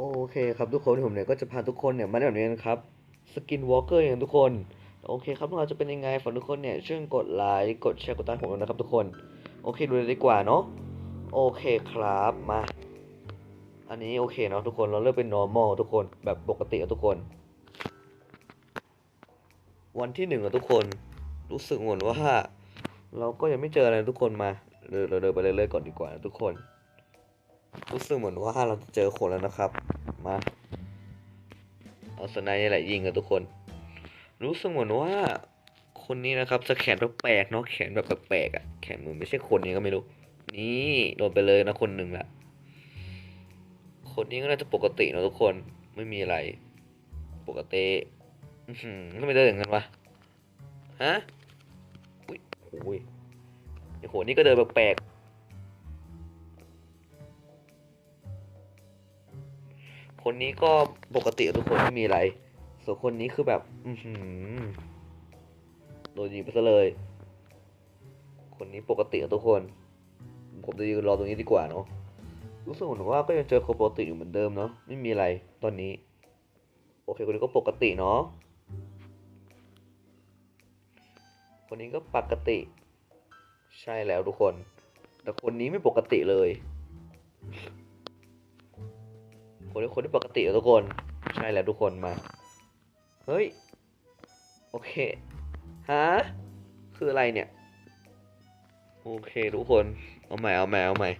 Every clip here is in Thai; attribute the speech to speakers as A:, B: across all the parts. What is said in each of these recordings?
A: โอเคครับทุกคนผมเนี่ยก็จะพาทุกคนเนี่ยมาเล่นแบบนี้นะครับสกินวอล์กเกอร์อย่างทุกคนโอเคครับเราจะเป็นยังไงฝากทุกคนเนี่ยช่วยกดไลค์กดแชร์กดติดตามผมนะครับทุกคนโอเคดูเลยดีกว่าเนาะโอเคครับมา อันนี้โอเคเนาะทุกคนเราเลือกเป็น normal ทุกคนแบบปกติทุกคน วันที่หนึ่งอะทุกคนรู้สึกเหมือนว่า เราก็ยังไม่เจออะไรทุกคนมาเดินเราเดินไปเรื่อยๆก่อนดีกว่านะทุกคน รู้สึกเหมือนว่าเราจะเจอคนแล้วนะครับ มา เอาสไนด์นี่แหละยิงกันทุกคน รู้สึกเหมือนว่าคนนี้นะครับจะแขนแปลกๆเนาะแขนแบบแปลกๆอะแขนมือไม่ใช่คนนี้ก็ไม่รู้ นี่โดนไปเลยนะคนหนึ่งละคนนี้ก็น่าจะปกตินะทุกคนไม่มีอะไร ปกติอือหือทำไมเดินอย่างนั้นวะฮะอุ้ยโอ้ยไอ้โหนี่ก็เดินแปลกๆ คนนี้ก็ปกติทุกคนไม่มีอะไร ส่วนคนนี้คือแบบ อืโดนยิงไปซะเลย คนนี้ปกติทุกคน ผมจะยืนรอตรงนี้ดีกว่าเนาะ รู้สึกเหมือนว่าก็ยังเจอคนปกติอยู่เหมือนเดิมเนาะ ไม่มีอะไรตอนนี้ โอเค คนนี้ก็ปกติเนาะ คนนี้ก็ปกติ ใช่แล้วทุกคน แต่คนนี้ไม่ปกติเลย คนนี้คนที่ปกติทุกคน ใช่แล้วทุกคนมา เฮ้ย โอเค ฮะ คืออะไรเนี่ย โอเคทุกคน เอาใหม่เอาใหม่เอาใหม่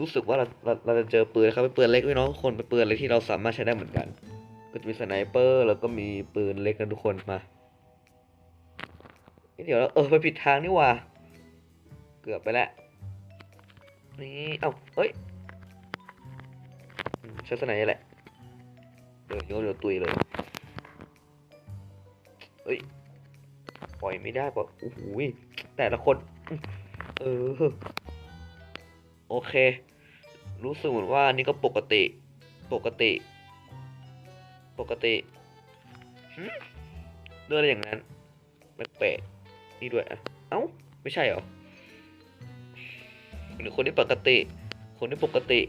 A: รู้สึกว่าเราเราเราจะเจอปืนนะครับเป็นปืนเล็กด้วยเนาะทุกคนเป็นปืนเล็กที่เราสามารถใช้ได้เหมือนกัน ก็จะมีสไนเปอร์แล้วก็มีปืนเล็กนะทุกคนมาเอ๊ะเดี๋ยวเราเออไปผิดทางนี่ว่า เกือบไปแล้ว นี่ เอ้าเอ้ย อืมใช้สนนี่แหละเดี๋ยวโยนเดี๋ยวตุยเลยเอ้ยปล่อยไม่ได้ปะโอ้โหยแต่ละคนเออโอเค รู้สึกเหมือนว่านี่ก็ปกติ ปกติ ปกติเรื่ออะไรอย่างนั้นแปลกๆนี่ด้วยอะเอ้า ไม่ใช่เหรอหรือคนที่ปกติ คนที่ปกติ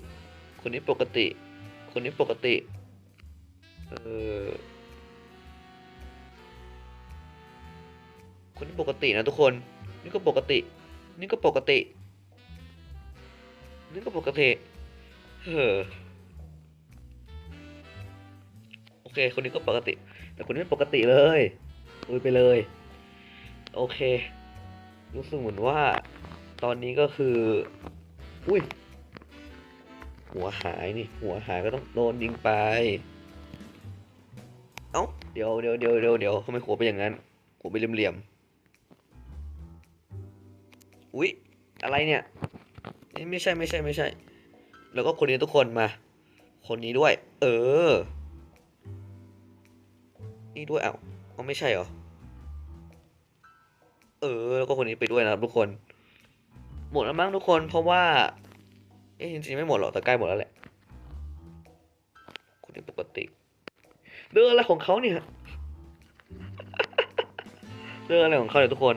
A: คนนี้ปกติ คนนี้ปกติ เออคนที่ปกตินะทุกคน นี่ก็ปกติ นี่ก็ปกติ นี่ก็ปกติ เออโอเค คนนี้ก็ปกติ แต่คนนี้ไม่ปกติเลยอุยไปเลย โอเค รู้สึกเหมือนว่า ตอนนี้ก็คือ อุ้ย หัวหายนี่ หัวหายก็ต้องโดนยิงไป เอ้า เดี๋ยวเดี๋ยวเดี๋ยวเดี๋ยวเดี๋ยวทำไมหัวเป็นอย่างนั้น หัวเป็นเหลี่ยมๆอุ๊ย อะไรเนี่ยเอ้ยไม่ใช่ไม่ใช่ไม่ใช่ แล้วก็คนนี้ทุกคนมา คนนี้ด้วย เออ นี่ด้วยเอ้าเอาไม่ใช่เหรอ เออ แล้วก็คนนี้ไปด้วยนะครับทุกคน หมดแล้วมั้งทุกคน เพราะว่าเอ๊ะจริงๆไม่หมดหรอกแต่ใกล้หมดแล้วแหละคนนี้ปกติเรื่องอะไรของเขาเนี่ยเรื่องอะไรของเขาเนี่ยทุกคน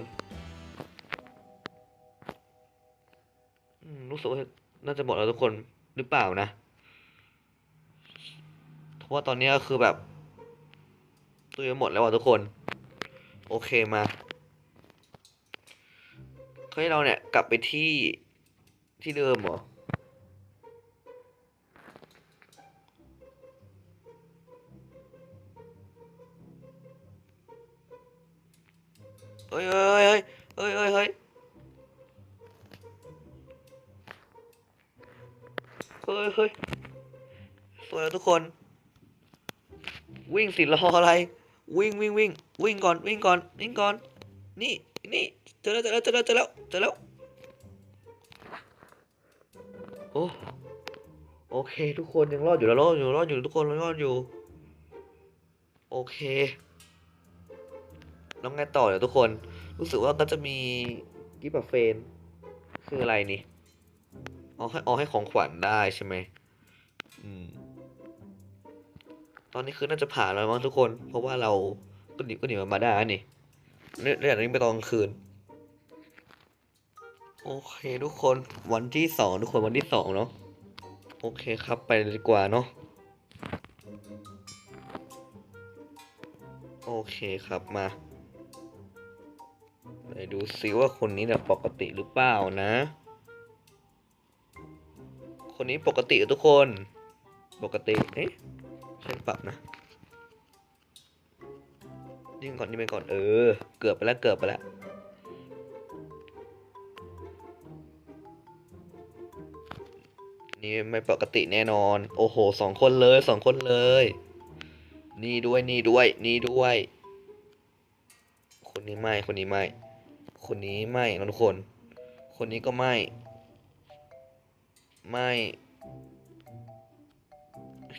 A: รู้สึกว่าน่าจะหมดแล้วทุกคนหรือเปล่านะเพราะว่าตอนนี้ก็คือแบบตัวหมดแล้วอะทุกคน โอเคมาให้เราเนี่ยกลับไปที่ที่เดิมเหรอ เฮ้ยเฮ้ยเฮ้ยเฮ้ยเฮ้ยเฮ้ยเฮ้ยสวยแล้วทุกคน วิ่งสิรออะไร วิ่งวิ่งวิ่งวิ่งก่อนวิ่งก่อนวิ่งก่อน นี่นี่เจอแล้วเจอแล้วเจอแล้วเจอแล้วเจอแล้วโอ้โอเค ทุกคนยังรอดอยู่แล้วรอดอยู่รอดอยู่ทุกคนรอดอยู่ โอเค แล้วไงต่อเดี๋ยวทุกคน รู้สึกว่าก็จะมีกิฟต์เฟนคืออะไรนี่เอาให้เอาให้ของขวัญได้ใช่ไหมอืม ตอนนี้คือน่าจะผ่านแล้วมั้งทุกคน เพราะว่าเราก็หนีก็หนีมันมาได้นี่เรื่องนี้ไปตอนกลางคืน โอเคทุกคนวันที่สองทุกคนวันที่สองเนาะโอเคครับไปเลยดีกว่าเนาะโอเคครับมา ไหนดูซิว่าคนนี้เนี่ยปกติหรือเปล่านะ คนนี้ปกติทุกคน ปกติ เอ๊ะใช่ปรับนะยิงก่อนยิงไปก่อน เออ เกือบไปแล้ว เกือบไปแล้วนี่ไม่ปกติแน่นอน โอ้โห สองคนเลย สองคนเลย นี่ด้วย นี่ด้วย นี่ด้วย คนนี้ไม่ คนนี้ไม่ คนนี้ไม่นะทุกคน คนนี้ก็ไม่ ไม่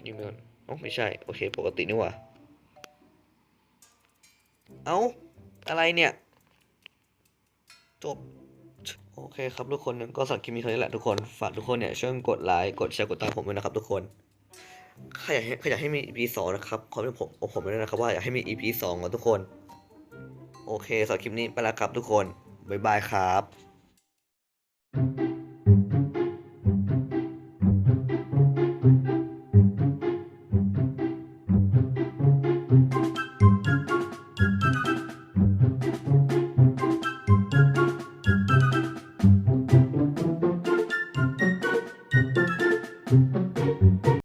A: ยิงไปก่อนอ๋อไม่ใช่ โอเค ปกตินี่หว่า เอ้า อะไรเนี่ย จบ โอเคครับทุกคนก็สำหรับคลิปนี้เท่านี้แหละทุกคน ฝากทุกคนเนี่ย ช่วยกดไลค์ กดแชร์ กดตามผมด้วยนะครับทุกคนใครอยากให้ใครอยากให้มี EP สองนะครับคอมเมนต์ผมผมด้วยนะครับว่าอยากให้มี EP สองนะทุกคน โอเคสำหรับคลิปนี้ไปแล้วครับทุกคน บ๊ายบายครับ